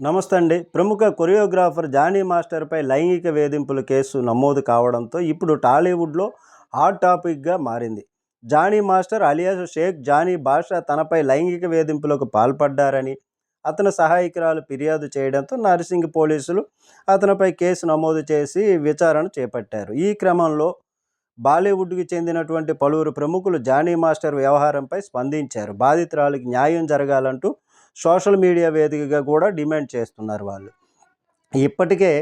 నమస్తే అండి ప్రముఖ కొరియోగ్రాఫర్ జానీ మాస్టర్పై లైంగిక వేధింపుల కేసు నమోదు కావడంతో ఇప్పుడు టాలీవుడ్లో హాట్ టాపిక్గా మారింది. Johnny master alias Shaik Johnny Basha తనపై లైంగిక వేధింపులకు పాల్పడ్డారని అతని సహాయకురాలు ఫిర్యాదు చేయడంతో నర్సింగ్ పోలీసులు అతనిపై కేసు నమోదు చేసి విచారణ చేపట్టారు. ఈ క్రమంలో బాలీవుడ్కి చెందినటువంటి పలువురు ప్రముఖులు జానీ మాస్టర్ వ్యవహారంపై స్పందించారు. బాధితురాలికి న్యాయం జరగాలంటూ సోషల్ మీడియా వేదికగా కూడా డిమాండ్ చేస్తున్నారు వాళ్ళు. ఇప్పటికే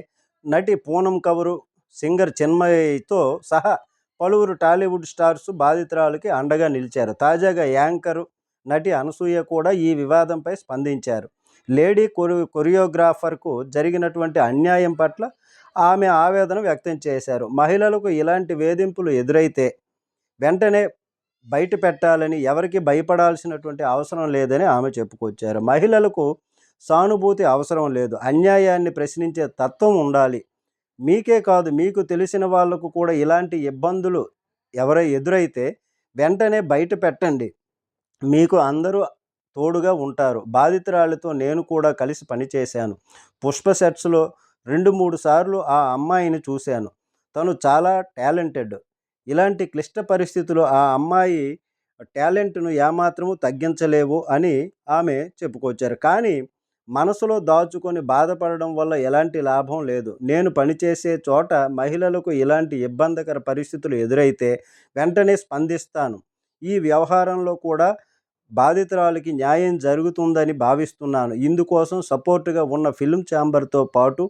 నటి పూనం కవరు సింగర్ చిన్మయితో సహా పలువురు టాలీవుడ్ స్టార్స్ బాధితురాలకి అండగా నిలిచారు. తాజాగా యాంకరు నటి అనసూయ కూడా ఈ వివాదంపై స్పందించారు. లేడీ కొరి కొరియోగ్రాఫర్కు జరిగినటువంటి అన్యాయం పట్ల ఆమె ఆవేదన వ్యక్తం చేశారు. మహిళలకు ఇలాంటి వేధింపులు ఎదురైతే వెంటనే బయట పెట్టాలని ఎవరికి భయపడాల్సినటువంటి అవసరం లేదని ఆమె చెప్పుకొచ్చారు. మహిళలకు సానుభూతి అవసరం లేదు. అన్యాయాన్ని ప్రశ్నించే తత్వం ఉండాలి. మీకే కాదు మీకు తెలిసిన వాళ్ళకు కూడా ఇలాంటి ఇబ్బందులు ఎవరై ఎదురైతే వెంటనే బయట పెట్టండి. మీకు అందరూ తోడుగా ఉంటారు. బాధితురాలతో నేను కూడా కలిసి పనిచేశాను. పుష్ప సెట్స్లో రెండు మూడు సార్లు ఆ అమ్మాయిని చూశాను. తను చాలా టాలెంటెడ్. ఇలాంటి క్లిష్ట పరిస్థితుల్లో ఆ అమ్మాయి టాలెంట్ను ఏమాత్రము తగ్గించలేవు అని ఆమె చెప్పుకొచ్చారు. కానీ మనసులో దాచుకొని బాధపడడం వల్ల ఎలాంటి లాభం లేదు. నేను పనిచేసే చోట మహిళలకు ఇలాంటి ఇబ్బందికర పరిస్థితులు ఎదురైతే వెంటనే స్పందిస్తాను. ఈ వ్యవహారంలో కూడా బాధితురాలికి న్యాయం జరుగుతుందని భావిస్తున్నాను. ఇందుకోసం సపోర్టుగా ఉన్న ఫిల్మ్ ఛాంబర్తో పాటు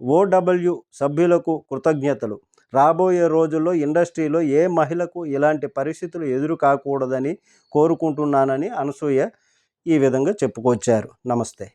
ఓడబ్ల్యూ సభ్యులకు కృతజ్ఞతలు. రాబోయే రోజుల్లో ఇండస్ట్రీలో ఏ మహిళకు ఇలాంటి పరిస్థితులు ఎదురు కాకూడదని కోరుకుంటున్నానని అనసూయ ఈ విధంగా చెప్పుకొచ్చారు. నమస్తే.